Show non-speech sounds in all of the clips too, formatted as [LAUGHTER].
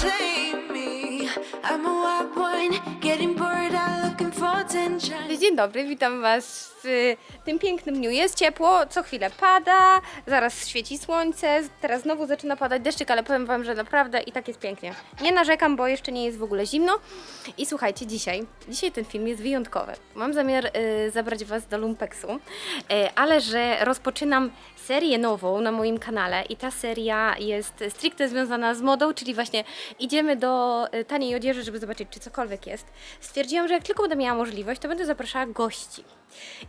blame me. I'm a wild one, getting bored Dzień dobry, witam Was w y, tym pięknym dniu. Jest ciepło, co chwilę pada, zaraz świeci słońce, teraz znowu zaczyna padać deszczyk, ale powiem Wam, że naprawdę i tak jest pięknie. Nie narzekam, bo jeszcze nie jest w ogóle zimno. I słuchajcie, dzisiaj, dzisiaj ten film jest wyjątkowy. Mam zamiar y, zabrać Was do Lumpeksu, y, ale że rozpoczynam serię nową na moim kanale i ta seria jest stricte związana z modą, czyli właśnie idziemy do y, taniej odzieży, żeby zobaczyć, czy cokolwiek jest. Stwierdziłam, że jak tylko będę miała możliwość, to będę zapraszała gości.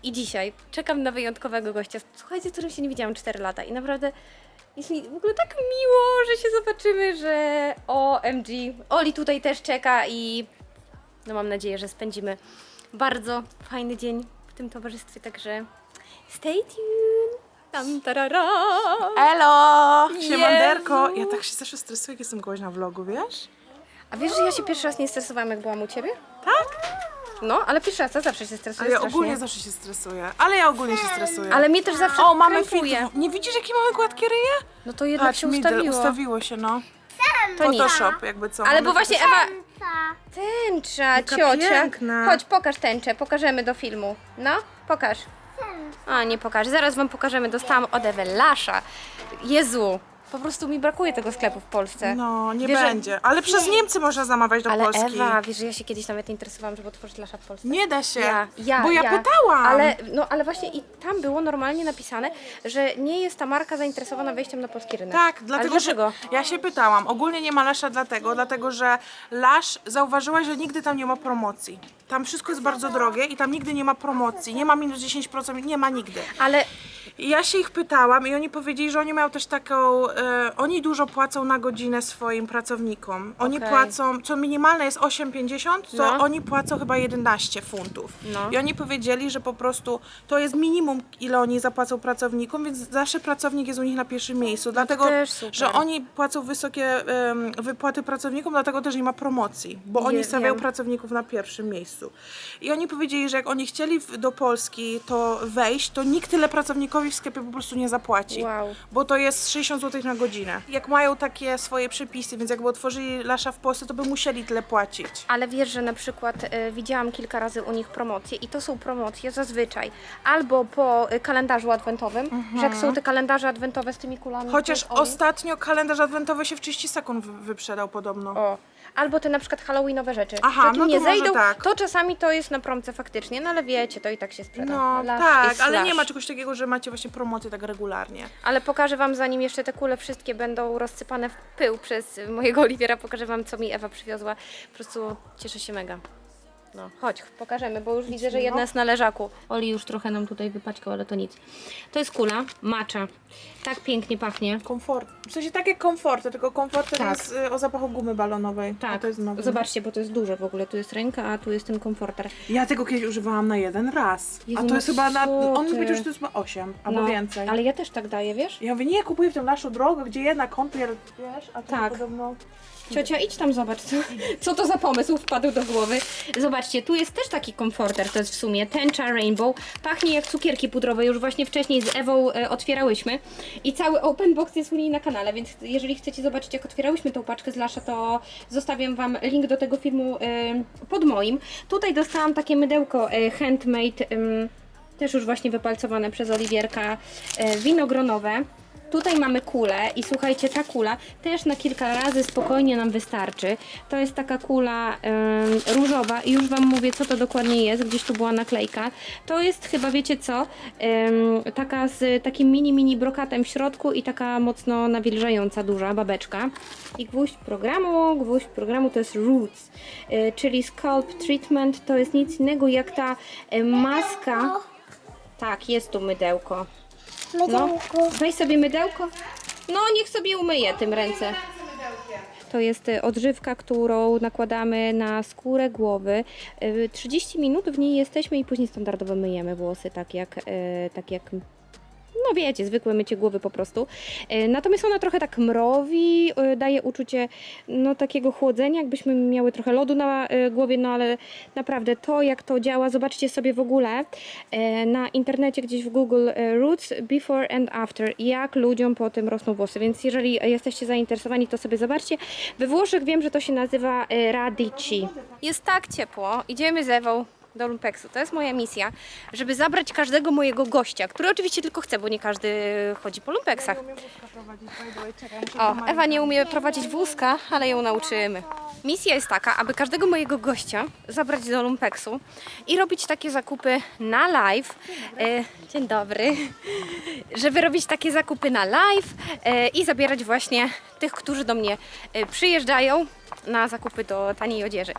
I dzisiaj czekam na wyjątkowego gościa, słuchajcie, z którym się nie widziałam 4 lata i naprawdę jest mi w ogóle tak miło, że się zobaczymy, że OMG, Oli tutaj też czeka i no mam nadzieję, że spędzimy bardzo fajny dzień w tym towarzystwie, także stay tuned. Tam, tarara. Elo! Siemanderko! Jezu. Ja tak się zawsze stresuję, jak jestem kogoś na vlogu, wiesz? A wiesz, że ja się pierwszy raz nie stresowałam, jak byłam u Ciebie? Tak? No, ale pierwszy raz, ja zawsze się stresuję Ale ja strasznie. ogólnie zawsze się stresuję. Ale ja ogólnie się stresuję. Ale mnie też zawsze O, mamy krępuje. filtr. Nie widzisz, jakie mamy gładkie ryje? No to jednak się middle, ustawiło. ustawiło się, no. To nic. Photoshop, jakby co. Ale Mamy bo właśnie. Ewa... Tęcza, Jaka ciocia. piękna. Chodź, pokaż tęczę, pokażemy do filmu. No, pokaż. A, nie pokaż. Zaraz wam pokażemy. Dostałam od Ewy Lasza. Jezu, po prostu mi brakuje tego sklepu w Polsce. No, nie Wiesz, że- będzie. Ale przez Niemcy można zamawiać do Ale Polski. Ewa, wiesz, że ja się kiedyś nawet interesowałam, żeby otworzyć Lasza w Polsce. Nie da się. Ja, ja, bo ja, pytałam. Ale, no, ale właśnie i tam było normalnie napisane, że nie jest ta marka zainteresowana wejściem na polski rynek. Tak, ale dlatego dlaczego? że ja się pytałam. Ogólnie nie ma Lasza dlatego, dlatego że Lasz zauważyłaś, że nigdy tam nie ma promocji. Tam wszystko jest bardzo drogie i tam nigdy nie ma promocji. Nie ma minus 10%, nie ma nigdy. Ale I ja się ich pytałam i oni powiedzieli, że oni mają też taką, e, oni dużo płacą na godzinę swoim pracownikom. Oni Okej. płacą, co minimalne jest 8,50, to No. oni płacą chyba 11 funtów. No. I oni powiedzieli, że po prostu to jest minimum, ile oni zapłacą pracownikom, więc zawsze pracownik jest u nich na pierwszym miejscu. Dlatego, też super. że oni płacą wysokie em, wypłaty pracownikom, dlatego też nie ma promocji, bo oni Je- stawiają wiem. pracowników na pierwszym miejscu. I oni powiedzieli, że jak oni chcieli w, do Polski to wejść, to nikt tyle pracownikowi w sklepie po prostu nie zapłaci. Wow. Bo to jest 60 zł na godzinę. Jak mają takie swoje przepisy, więc jakby otworzyli Lasza w Polsce, to by musieli tyle płacić. Ale wiesz, że na przykład e, widziałam kilka razy u nich promocje i to są promocje zazwyczaj albo po e, kalendarzu adwentowym, że jak są te kalendarze adwentowe z tymi kulami. Mhm. Chociaż to jest Oli. ostatnio kalendarz adwentowy się w 30 sekund wy- wyprzedał podobno. O. Albo te na przykład halloweenowe rzeczy. Aha, Takie no to nie może zejdą, tak. to czasami to jest na promce faktycznie, no ale wiecie, to i tak się sprzeda. No Lash tak, is ale nie ma czegoś takiego, że macie właśnie promocje tak regularnie. Ale pokażę Wam, zanim jeszcze te kule wszystkie będą rozsypane w pył przez mojego Oliwiera, pokażę Wam, co mi Ewa przywiozła. Po prostu cieszę się mega. No, chodź, pokażemy, bo już widzę, że jedna jest na leżaku. Oli już trochę nam tutaj wypaćkał, ale to nic. To jest kula, macza. Tak pięknie pachnie. Komfort. W sensie tak jak komforty, tylko komforter Tak. jest y, o zapachu gumy balonowej. A Tak, to jest nowy. zobaczcie, bo to jest duże w ogóle. Tu jest ręka, a tu jest ten komforter. Ja tego kiedyś używałam na jeden raz. Jezu, a to no jest chyba na. co On mi ty? powiedział, że to jest chyba 8 albo więcej. Ale ja też tak daję, wiesz? Ja mówię, nie, kupuję w tym naszą drogę, gdzie jedna kąpiel, wiesz, a to Tak. podobno... Ciocia, idź tam zobacz, co, co to za pomysł wpadł do głowy. Zobaczcie, tu jest też taki komforter, to jest w sumie tęcza Rainbow. Pachnie jak cukierki pudrowe, już właśnie wcześniej z Ewą e, otwierałyśmy. I cały open box jest u niej na kanale, więc jeżeli chcecie zobaczyć jak otwierałyśmy tą paczkę z Lasza, to zostawiam Wam link do tego filmu e, pod moim. Tutaj dostałam takie mydełko e, handmade, też już właśnie wypalcowane przez Oliwierka, e, winogronowe. Tutaj mamy kulę i słuchajcie, ta kula też na kilka razy spokojnie nam wystarczy. To jest taka kula różowa i już Wam mówię, co to dokładnie jest. Gdzieś tu była naklejka. To jest chyba, wiecie co, taka z takim mini, mini brokatem w środku i taka mocno nawilżająca, duża babeczka. I gwóźdź programu, gwóźdź programu to jest Roots, y, czyli Scalp Treatment. To jest nic innego jak ta e, maska. Tak, jest tu mydełko. No, weź sobie mydełko. No, niech sobie umyje tym ręce. To jest y, odżywka, którą nakładamy na skórę głowy. Y, 30 minut w niej jesteśmy i później standardowo myjemy włosy, tak jak, y, tak jak no wiecie, zwykłe mycie głowy po prostu. E, Natomiast ona trochę tak mrowi, e, daje uczucie no takiego chłodzenia, jakbyśmy miały trochę lodu na e, głowie, no ale naprawdę to jak to działa, zobaczcie sobie w ogóle na internecie gdzieś w Google Roots Before and After, jak ludziom po tym rosną włosy, więc jeżeli jesteście zainteresowani, to sobie zobaczcie. We Włoszech wiem, że to się nazywa Radici. Jest tak ciepło, idziemy z Ewą do Lumpeksu. To jest moja misja, żeby zabrać każdego mojego gościa, który oczywiście tylko chce, bo nie każdy chodzi po Lumpeksach. umiem wózka prowadzić, by the way, czekaj, muszę O. Ewa nie umie prowadzić wózka, ale ją nauczymy. Misja jest taka, aby każdego mojego gościa zabrać do Lumpeksu i robić takie zakupy na live. E, dzień dobry. Żeby robić takie zakupy na live e, i zabierać właśnie tych, którzy do mnie e, przyjeżdżają na zakupy do taniej odzieży.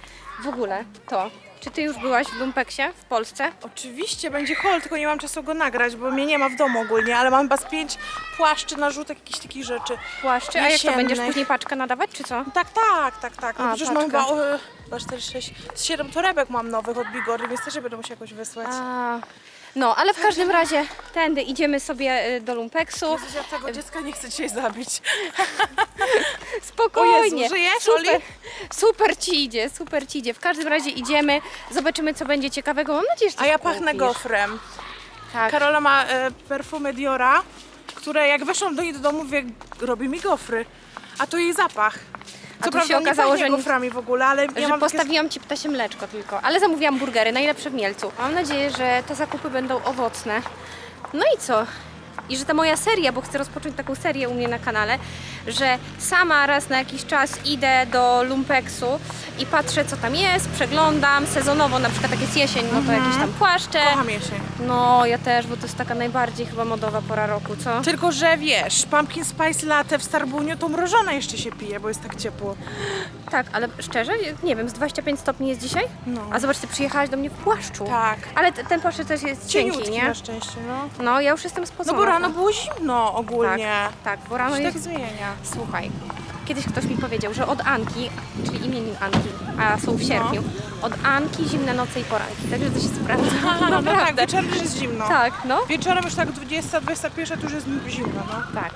W ogóle to, czy ty już byłaś w Lumpeksie w Polsce? Oczywiście, będzie haul, tylko nie mam czasu go nagrać, bo mnie nie ma w domu ogólnie, ale mam chyba z pięć płaszczy, narzutek, jakichś takich rzeczy. Płaszczy, a jak to Jesiennych. będziesz później paczkę nadawać, czy co? Tak, tak, tak, tak. No A, przecież mam paczka. chyba, o, chyba 4, 6, 7 torebek mam nowych od Bigory, więc też je będę musiała jakoś wysłać. A, no, ale w każdym razie tędy idziemy sobie y, do Lumpeksu. Jezus, ja tego dziecka nie chcę dzisiaj zabić. [LAUGHS] Spokojnie. O Jezu, żyjesz, super, Oli? super ci idzie, super ci idzie. W każdym razie idziemy, zobaczymy co będzie ciekawego. Mam nadzieję, że A coś ja pachnę kupisz. gofrem. Tak. Karola ma e, perfumy Diora, które jak weszłam do niej do domu, wie, robi mi gofry. A to jej zapach. Co tu prawda się nie okazało, że goframi w ogóle, ale ja że mam takie... postawiłam Ci ptasie mleczko tylko, ale zamówiłam burgery, najlepsze w Mielcu. Mam nadzieję, że te zakupy będą owocne. No i co? I że ta moja seria, bo chcę rozpocząć taką serię u mnie na kanale, że sama raz na jakiś czas idę do Lumpeksu i patrzę co tam jest, przeglądam sezonowo, na przykład jak jest jesień, no to jakieś tam płaszcze. Kocham jesień. No, ja też, bo to jest taka najbardziej chyba modowa pora roku, co? Tylko, że wiesz, pumpkin spice latte w Starbuniu to mrożone jeszcze się pije, bo jest tak ciepło. Tak, ale szczerze, nie wiem, z 25 stopni jest dzisiaj? No. A zobacz, ty przyjechałaś do mnie w płaszczu. Tak. Ale t- ten płaszcz też jest cienki, Cieniutki nie? na szczęście, no. No, ja już jestem No spocona. Bo rano było zimno ogólnie. Tak, tak, bo rano Się tak jest... zmienia. Słuchaj, kiedyś ktoś mi powiedział, że od Anki, czyli imienin Anki, a są w sierpniu, od Anki zimne noce i poranki, także to się sprawdza. Aha, [LAUGHS] no tak, Naprawdę. wieczorem już jest zimno. Tak, no. Wieczorem już tak 20, 21 to już jest zimno, no. Tak.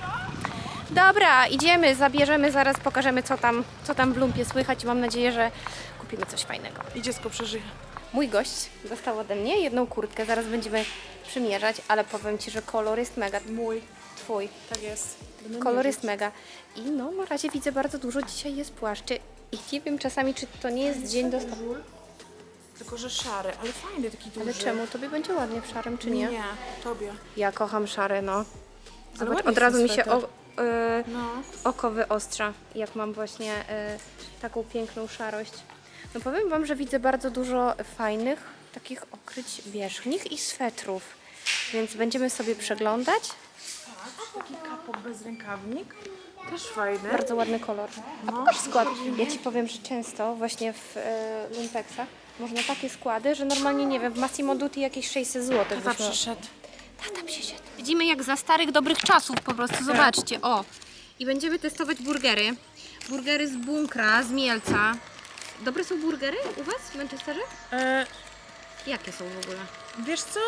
Dobra, idziemy, zabierzemy, zaraz pokażemy co tam, co tam w lumpie słychać i mam nadzieję, że kupimy coś fajnego. I dziecko przeżyje. Mój gość dostał ode mnie jedną kurtkę, zaraz będziemy przymierzać, ale powiem Ci, że kolor jest mega. Mój. Twój. Tak jest. Kolor jest mega. I no, na razie widzę bardzo dużo dzisiaj jest płaszczy. I nie wiem czasami, czy to nie jest dzień dostaw. Tylko, że szary, ale fajny taki duży. Ale czemu? Tobie będzie ładnie w szarym, czy nie? Nie, tobie. Ja kocham szary, no. Zobacz, ładny od razu mi się o, sweter. y, No. oko wyostrza, jak mam właśnie y, taką piękną szarość. No powiem Wam, że widzę bardzo dużo fajnych takich okryć wierzchnich i swetrów, więc będziemy sobie przeglądać. Taki kapok bez rękawnik. Też fajny. Bardzo ładny kolor. A No. pokaż skład. Ja Ci powiem, że często właśnie w e, Lumpeksach można takie składy, że normalnie, nie wiem, w Massimo Dutti jakieś 600 zł. Tata przyszedł. Tata się siedzi. Widzimy jak za starych, dobrych czasów po prostu, zobaczcie, o. I będziemy testować burgery. Burgery z bunkra, z Mielca. Dobre są burgery u Was w Manchesterze? E, Jakie są w ogóle? wiesz co?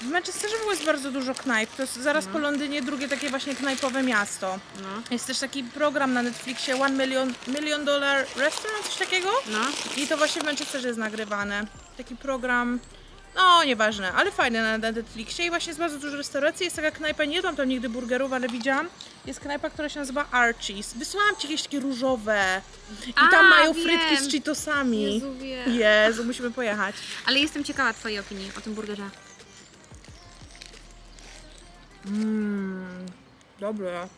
W Manchesterze w ogóle jest bardzo dużo knajp. To jest zaraz po Londynie drugie takie właśnie knajpowe miasto. No. Jest też taki program na Netflixie One Million, Million Dollar Restaurant, coś takiego. No. I to właśnie w Manchesterze jest nagrywane. Taki program, no nieważne, ale fajny na Netflixie i właśnie jest bardzo dużo restauracji. Jest taka knajpa, nie jadłam tam nigdy burgerów, ale widziałam. Jest knajpa, która się nazywa Archie's. Wysłałam Ci jakieś takie różowe. I tam A, mają wiem. frytki z Cheetosami. Jezu, wiem. Jezu, musimy pojechać. Ale jestem ciekawa Twojej opinii o tym burgerze. Mmm, dobre.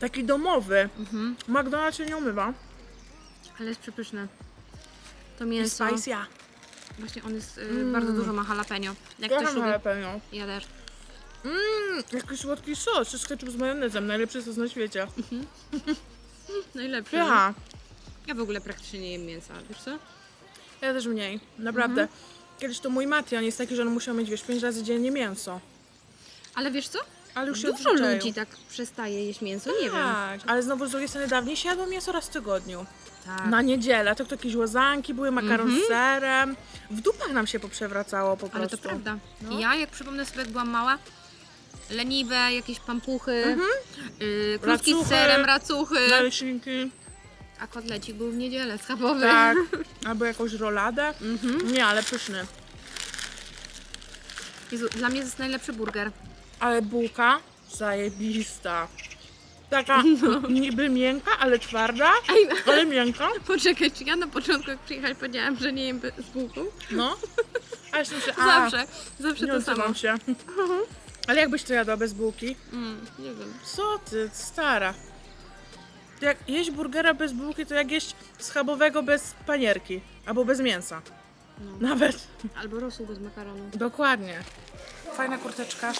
Taki domowy. Mhm. McDonald's się nie umywa. Ale jest przepyszne. To I mięso. spice, ja. Właśnie on jest, y, bardzo dużo ma jalapeno. Jak ktoś lubi. jalapeno. Ja też. Mmm, jaki słodki sos. Jest ketchup z majonezem. Najlepszy sos na świecie. [LAUGHS] Najlepszy. Ja. Ja w ogóle praktycznie nie jem mięsa, wiesz co? Ja też mniej. Naprawdę. Mhm. Kiedyś to mój Mati, on jest taki, że on musiał mieć, wiesz, pięć razy dziennie mięso. Ale wiesz co? Ale już się Dużo ludzi tak przestaje jeść mięso, nie wiem. Tak, ale znowu z drugiej strony dawniej się jadło mięso raz w tygodniu. Tak. Na niedzielę, to, to jakieś łazanki były, makaron z serem. W dupach nam się poprzewracało po Ale prostu. to prawda. No. Ja, jak przypomnę sobie, jak byłam mała, leniwe, jakieś pampuchy, yy, kluski z Racuchy. serem, racuchy, Naleśniki. a kotlecik był w niedzielę schabowy. Tak. [LAUGHS] Albo jakąś roladę. Nie, ale pyszny. Jezu, dla mnie to jest najlepszy burger. Ale bułka zajebista. Taka niby miękka, ale twarda, Ej, ale miękka. poczekaj, czy ja na początku jak przyjechać powiedziałam, że nie jem z bułką? No. A jeszcze myślę, a, Zawsze, zawsze nie to samo. odzywam się. Ale jakbyś to jadła bez bułki? Mm, nie wiem. Co ty, stara? Jak jeść burgera bez bułki, to jak jeść schabowego bez panierki. Albo bez mięsa. Nawet. Albo rosół bez makaronu. Dokładnie. Fajna kurteczka.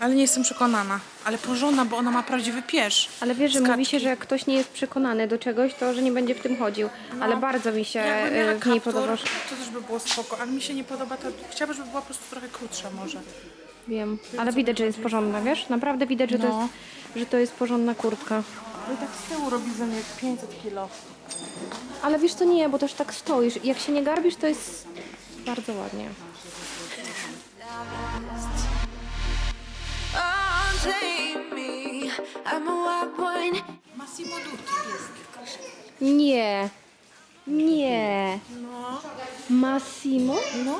Ale nie jestem przekonana. Ale porządna, bo ona ma prawdziwy pierz. Ale wiesz, że mówi się, że jak ktoś nie jest przekonany do czegoś, to że nie będzie w tym chodził. Ale bardzo mi się Jakby miała e, w niej kaptur, podoba. to też by było spoko. Ale mi się nie podoba ta... Chciałabym, żeby była po prostu trochę krótsza może. Wiem, ale widać, że jest porządna, wiesz? Naprawdę widać, że, to, No. jest, że to jest porządna kurtka. No i tak z tyłu robi za mnie 500 kilo. Ale wiesz co, nie, bo też tak stoisz. Jak się nie garbisz, to jest bardzo ładnie. Massimo Dutti jest. Nie, nie. No. Massimo? No?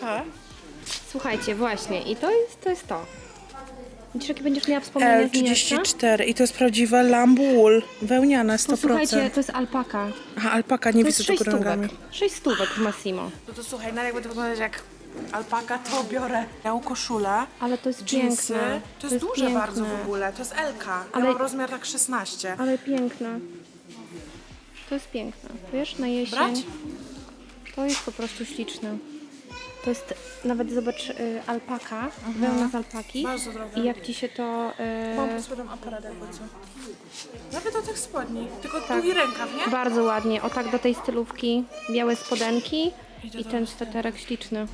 Tak. Słuchajcie, właśnie, i to jest to. Jest to. Widzisz, jakie będziesz miała wspomnienia z miasta? L34 i to jest prawdziwa lamb wool. Wełniana 100%. Posłuchajcie, to jest alpaka. Aha, alpaka, nie To widzę do 6 góry nogami. stówek. 6 stówek w Massimo. No to słuchaj, na jak będę wyglądać jak alpaka, to biorę białą koszulę, Ale to jest jeansy. piękne. To jest, duże piękne. bardzo w ogóle. To jest LK. Ja Ale- mam rozmiar tak 16. Ale piękne. To jest piękne. Wiesz, na jesień. Brać? To jest po prostu śliczne. To jest, nawet zobacz, y, alpaka, wełna z alpaki. Bardzo droga. I jak ci się to... Mam Y, pod spodem aparat jakby co. Nawet do tych spodni, tylko długi rękaw, nie? bardzo ładnie, o tak do tej stylówki. Białe spodenki i ten sweterek śliczny.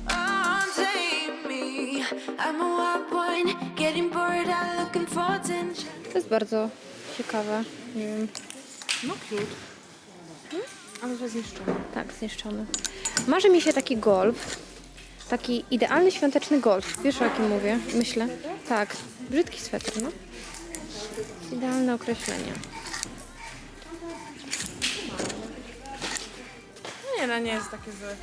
To jest bardzo ciekawe. Nie wiem. No cute. Ale to jest zniszczone. Tak, zniszczony. Marzy mi się taki golf. Taki idealny świąteczny golf. Wiesz o jakim mówię? Myślę. Tak. Brzydki sweter, no. Idealne określenie. Nie, no nie jest takie złe.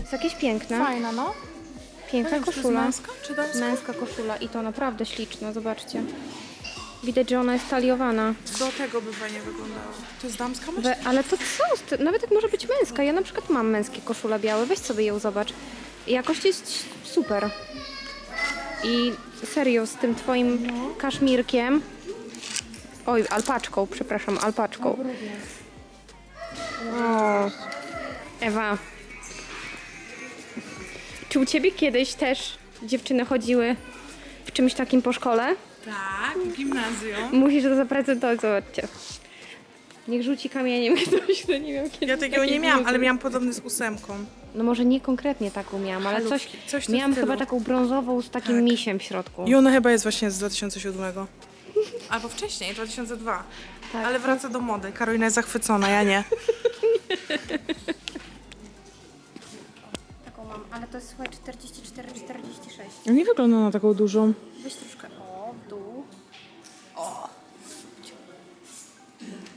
Jest jakieś piękne. Fajna, no. Piękna Nie wiem, czy to jest koszula. męska, czy damska? Męska koszula i to naprawdę śliczna, zobaczcie. Widać, że ona jest taliowana. Do tego by fajnie wyglądało. To jest damska myśl? We, ale to co? z ty- Nawet jak może być męska. Ja na przykład mam męskie koszule białe. Weź sobie ją zobacz. Jakość jest super. I serio, z tym twoim kaszmirkiem. Oj, alpaczką, przepraszam, alpaczką. O, Ewa. Czy u ciebie kiedyś też dziewczyny chodziły w czymś takim po szkole? Tak, w gimnazjum. Musisz to zaprezentować, zobaczcie. Niech rzuci kamieniem [LAUGHS] ktoś, kto nie wiem kiedy. Ja takiego takiej nie miałam, ale miałam podobny z ósemką. No może nie konkretnie taką miałam, ale coś, Halówki, coś w tym miałam stylu. chyba taką brązową z takim Tak. misiem w środku. I ona chyba jest właśnie z 2007. Albo wcześniej, 2002. Tak. Ale wraca do mody. Karolina jest zachwycona, ja nie. [LAUGHS] Taką mam, ale to jest słuchaj 44-46. Nie wygląda na taką dużą. Weź troszkę o, w dół. O.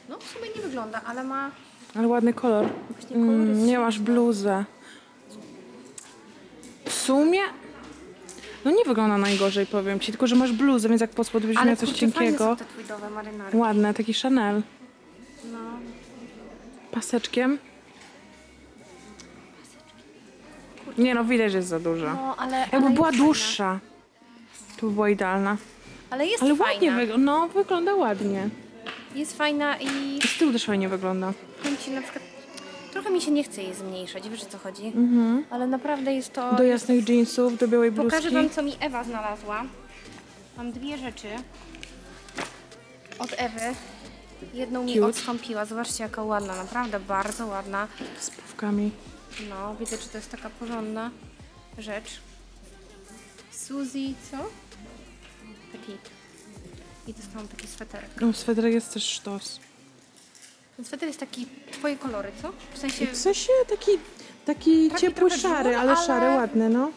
No w sumie nie wygląda, ale ma Ale ładny kolor. właśnie kolor jest Mm, nie masz bluzę. W sumie... No nie wygląda najgorzej, powiem ci. Tylko, że masz bluzę, więc jak pod Ale miała coś kurczę, fajne cienkiego. te tweedowe marynarki. Ładne, taki Chanel. Paseczkiem. Nie no, widać, że jest za duża. no, ale Jakby ale była jest dłuższa, to by była idealna. Fajna. Ale jest Ale fajna. ładnie wygląda. No, wygląda ładnie. Jest fajna i I z tyłu też fajnie wygląda. powiem ci na przykład trochę mi się nie chce jej zmniejszać, wiesz o co chodzi? Ale naprawdę jest to... Do jasnych jeansów, do białej bluzki. Pokażę wam co mi Ewa znalazła. Mam dwie rzeczy od Ewy. Jedną mi Cute. odstąpiła. Zobaczcie jaka ładna, naprawdę bardzo ładna. Z pówkami. No, widzę, że to jest taka porządna rzecz. Suzy, co? Petit. I dostałam taki sweterek. No, sweterek jest też sztos. Ten sweter jest taki twoje kolory, co? W sensie W sensie taki, taki Taki ciepły trochę szary, ale, ale- szary, ładny, no.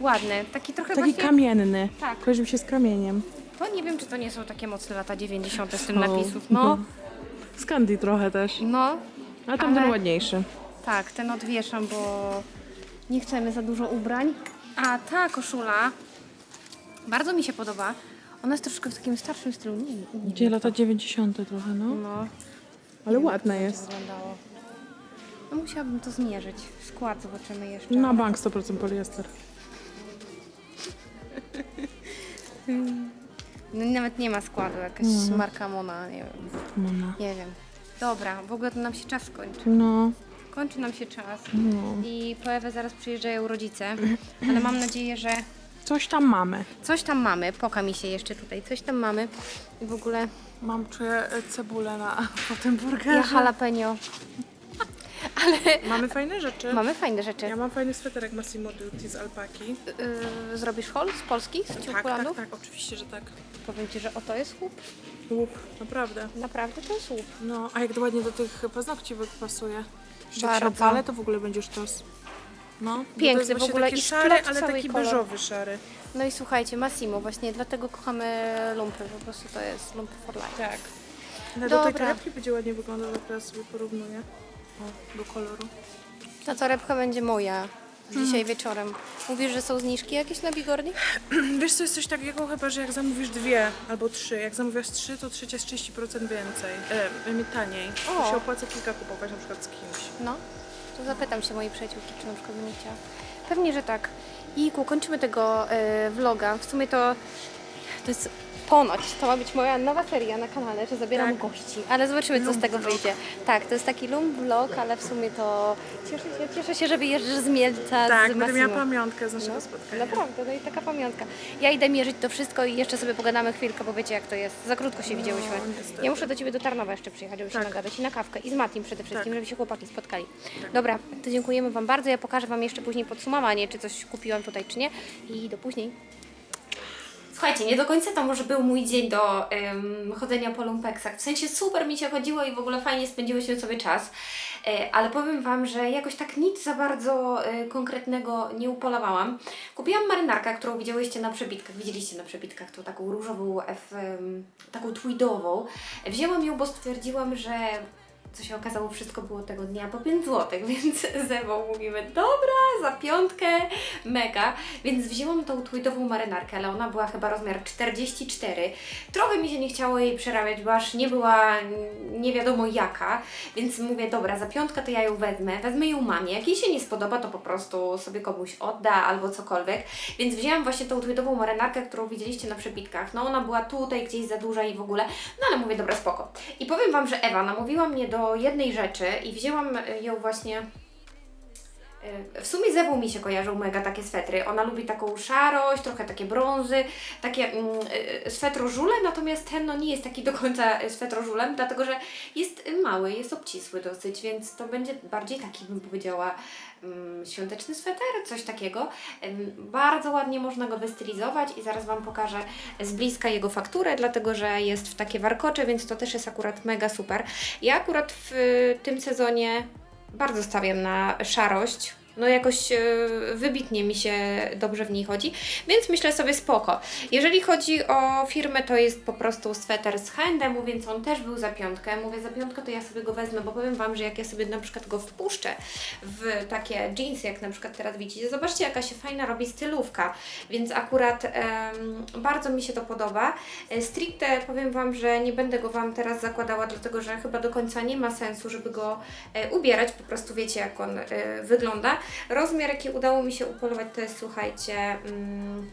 ładny, taki trochę Taki właśnie... kamienny. Tak. Kojarzy mi się z kamieniem. To nie wiem, czy to nie są takie mocne lata 90. z tym O. napisów. No, [LAUGHS] Z Candy trochę też. no, A tamten Ale- ładniejszy. tak, ten odwieszam, bo nie chcemy za dużo ubrań. A ta koszula bardzo mi się podoba. Ona jest troszkę w takim starszym stylu. Nie, nie Gdzie lata 90 trochę, no. No, Ale ładna jest. wyglądało. No musiałabym to zmierzyć. Skład zobaczymy jeszcze. Na bank 100% poliester. [LAUGHS] No, nawet nie ma składu, jakaś marka Mona, nie wiem. Mama. Nie wiem. Dobra, w ogóle to nam się czas kończy. No, Kończy nam się czas. no. I po Ewę zaraz przyjeżdżają rodzice, ale mam nadzieję, że Coś tam mamy. coś tam mamy. Poka mi się jeszcze tutaj, coś tam mamy. I w ogóle Mam, czuję cebulę na [LAUGHS] po tym burgerze. ja jalapeno. [LAUGHS] Mamy fajne rzeczy. Mamy fajne rzeczy. Ja mam fajny sweterek Massimo Dutti z alpaki. Yy, zrobisz hol z Polski, z Tak, tak, tak, oczywiście, że tak. Powiem Ci, że oto jest łup. Łup, naprawdę. Naprawdę to jest łup. No, a jak ładnie do tych paznokci pasuje. Jeszcze jak się Bardzo. opalę, to w ogóle będzie sztos. No, bo to Piękny jest w właśnie ogóle taki i szary, splot ale cały taki kolor. beżowy szary. No i słuchajcie, Massimo, właśnie dlatego kochamy lumpy. Po prostu to jest lumpy for life. Tak. Ale do tej Dobra. torebki będzie ładnie wyglądał, teraz sobie porównuję. O, do koloru. Ta torebka będzie moja dzisiaj wieczorem. Mówisz, że są zniżki jakieś na Bigorni? [CLEARS THROAT] Wiesz co, jest coś takiego chyba, że jak zamówisz dwie albo trzy, jak zamówisz trzy, to trzecia jest 30% więcej, e, taniej. O. To się opłaca kilka kupować na przykład z kimś. No, to zapytam się mojej przyjaciółki, czy na przykład będzie chciała. Pewnie, że tak. I kończymy tego e, vloga. W sumie to, to jest ponoć, to ma być moja nowa seria na kanale, że zabieram Tak. gości. Ale zobaczymy, co z tego wyjdzie. Tak, to jest taki lump vlog, ale w sumie to cieszę się, cieszę się że wyjeżdżasz z Mielca Tak, z będę miała Massimo. pamiątkę z naszego No, spotkania. naprawdę, no i taka pamiątka. Ja idę mierzyć to wszystko i jeszcze sobie pogadamy chwilkę, bo wiecie jak to jest. Za krótko się widziałyśmy. niestety. Ja muszę do Ciebie do Tarnowa jeszcze przyjechać, żeby się Tak. nagadać i na kawkę i z Matim przede wszystkim, Tak. żeby się chłopaki spotkali. Dobra, to dziękujemy Wam bardzo. Ja pokażę Wam jeszcze później podsumowanie, czy coś kupiłam tutaj, czy nie. I do później. Słuchajcie, nie do końca to może był mój dzień do em, chodzenia po lumpeksach. W sensie super mi się chodziło i w ogóle fajnie spędziłyśmy sobie czas. E, ale powiem Wam, że jakoś tak nic za bardzo e, konkretnego nie upolowałam. Kupiłam marynarkę, którą widziałyście na przebitkach. Widzieliście na przebitkach tą taką różową, F, taką tweedową. Wzięłam ją, bo stwierdziłam, że co się okazało, wszystko było tego dnia po 5 zł, więc z Ewą mówimy, dobra, za piątkę, mega. Więc wzięłam tą tweedową marynarkę, ale ona była chyba rozmiar 44. Trochę mi się nie chciało jej przerabiać, bo aż nie była nie wiadomo jaka, więc mówię, dobra, za piątkę to ja ją wezmę, wezmę ją mamie. Jak jej się nie spodoba, to po prostu sobie komuś odda albo cokolwiek. Więc wzięłam właśnie tą tweedową marynarkę, którą widzieliście na przebitkach. No ona była tutaj gdzieś za duża i w ogóle, no ale mówię, dobra, spoko. I powiem Wam, że Ewa namówiła mnie do jednej rzeczy i wzięłam ją właśnie W sumie z Ewą mi się kojarzą mega takie swetry. Ona lubi taką szarość, trochę takie brązy, takie mm, y, swetro-żule, natomiast ten no nie jest taki do końca y, swetro-żulem, dlatego że jest y, mały, jest obcisły dosyć, więc to będzie bardziej taki, bym powiedziała, mm, świąteczny sweter, coś takiego. Bardzo ładnie można go wystylizować i zaraz Wam pokażę z bliska jego fakturę, dlatego że jest w takie warkocze, więc to też jest akurat mega super. Ja akurat w y, tym sezonie bardzo stawiam na szarość. No jakoś e, wybitnie mi się dobrze w niej chodzi, więc myślę sobie spoko. Jeżeli chodzi o firmę, to jest po prostu sweter z H&M, więc on też był za piątkę. Mówię za piątkę, to ja sobie go wezmę, bo powiem Wam, że jak ja sobie na przykład go wpuszczę w takie jeansy, jak na przykład teraz widzicie, zobaczcie jaka się fajna robi stylówka, więc akurat bardzo mi się to podoba. E, Stricte powiem Wam, że nie będę go Wam teraz zakładała, dlatego że chyba do końca nie ma sensu, żeby go e, ubierać, po prostu wiecie jak on wygląda. Rozmiar jaki udało mi się upolować to jest słuchajcie mm,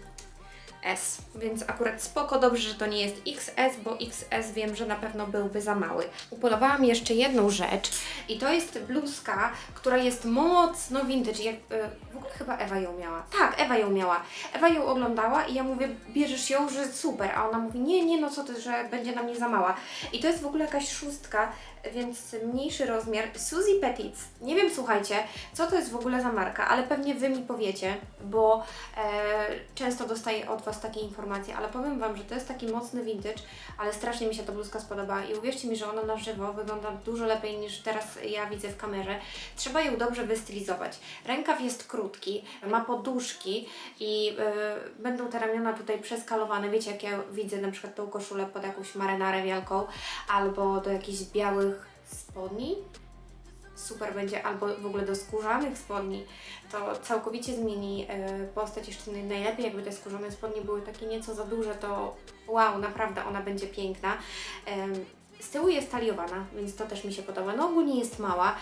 S, więc akurat spoko, dobrze, że to nie jest XS, bo XS wiem, że na pewno byłby za mały. Upolowałam jeszcze jedną rzecz i to jest bluzka, która jest mocno vintage. Jak, e, w ogóle chyba Ewa ją miała. Tak, Ewa ją miała. Ewa ją oglądała i ja mówię, bierzesz ją, że super, a ona mówi, nie, nie, no co ty, że będzie na mnie za mała. I to jest w ogóle jakaś szóstka, więc mniejszy rozmiar. Suzy Petits. Nie wiem, słuchajcie, co to jest w ogóle za marka, ale pewnie Wy mi powiecie, bo e, często dostaję od Was takie informacje, ale powiem Wam, że to jest taki mocny vintage, ale strasznie mi się ta bluzka spodobała i uwierzcie mi, że ona na żywo wygląda dużo lepiej niż teraz ja widzę w kamerze. Trzeba ją dobrze wystylizować. Rękaw jest krótki, ma poduszki i e, będą te ramiona tutaj przeskalowane. Wiecie, jak ja widzę na przykład tą koszulę pod jakąś marynarę wielką albo do jakichś białych spodni, super będzie, albo w ogóle do skórzanych spodni, to całkowicie zmieni e, postać. Jeszcze naj- najlepiej, jakby te skórzane spodnie były takie nieco za duże, to wow, naprawdę ona będzie piękna. Em, z tyłu jest taliowana, więc to też mi się podoba. No ogólnie jest mała.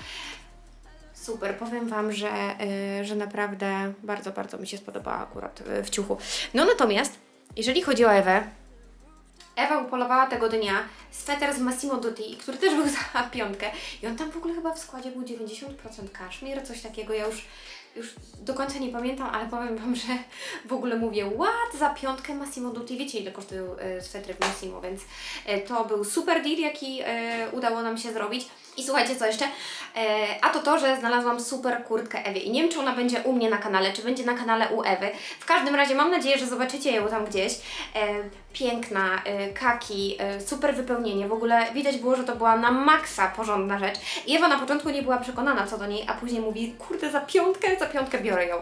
Super, powiem Wam, że, e, że naprawdę bardzo, bardzo mi się spodobała akurat e, w ciuchu. No natomiast, jeżeli chodzi o Ewę, Ewa upolowała tego dnia sweter z Massimo Dutti, który też był [LAUGHS] za piątkę. I on tam w ogóle chyba w składzie był 90% kaszmir, coś takiego. Ja już, już do końca nie pamiętam, ale powiem Wam, że w ogóle mówię, what, za piątkę Massimo Dutti. Wiecie ile kosztują e, swetry w Massimo, więc e, to był super deal, jaki e, udało nam się zrobić. I słuchajcie, co jeszcze? E, a to to, że znalazłam super kurtkę Ewie. I nie wiem, czy ona będzie u mnie na kanale, czy będzie na kanale u Ewy. W każdym razie mam nadzieję, że zobaczycie ją tam gdzieś. E, piękna, e, kaki, super wypełnienie. W ogóle widać było, że to była na maksa porządna rzecz. I Ewa na początku nie była przekonana co do niej, a później mówi, kurde, za piątkę, za piątkę biorę ją.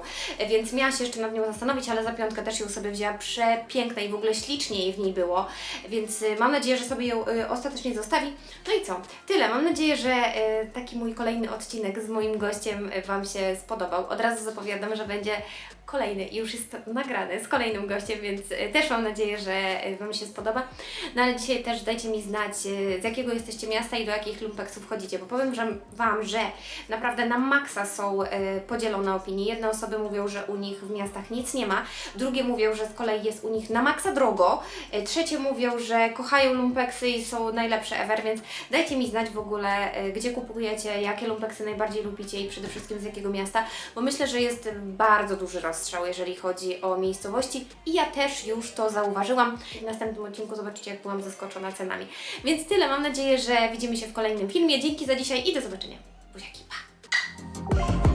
Więc miała się jeszcze nad nią zastanowić, ale za piątkę też ją sobie wzięła przepiękna i w ogóle ślicznie jej w niej było. Więc mam nadzieję, że sobie ją ostatecznie zostawi. No i co? Tyle. Mam nadzieję, że e, taki mój kolejny odcinek z moim gościem e, Wam się spodobał. Od razu zapowiadam, że będzie kolejny i już jest nagrany z kolejnym gościem, więc e, też mam nadzieję, że e, Wam się spodoba. No ale dzisiaj też dajcie mi znać, e, z jakiego jesteście miasta i do jakich lumpeksów chodzicie, bo powiem że Wam, że naprawdę na maksa są podzielone opinie. Jedne osoby mówią, że u nich w miastach nic nie ma, drugie mówią, że z kolei jest u nich na maksa drogo, trzecie mówią, że kochają lumpeksy i są najlepsze ever, więc dajcie mi znać w ogóle, gdzie kupujecie, jakie lumpeksy najbardziej lubicie i przede wszystkim z jakiego miasta, bo myślę, że jest bardzo duży rozstrzał, jeżeli chodzi o miejscowości i ja też już to zauważyłam. W następnym odcinku zobaczycie, jak byłam zaskoczona cenami. Więc tyle, mam nadzieję, że widzimy się w kolejnym filmie. Dzięki za dzisiaj i do zobaczenia. Buziaki, pa!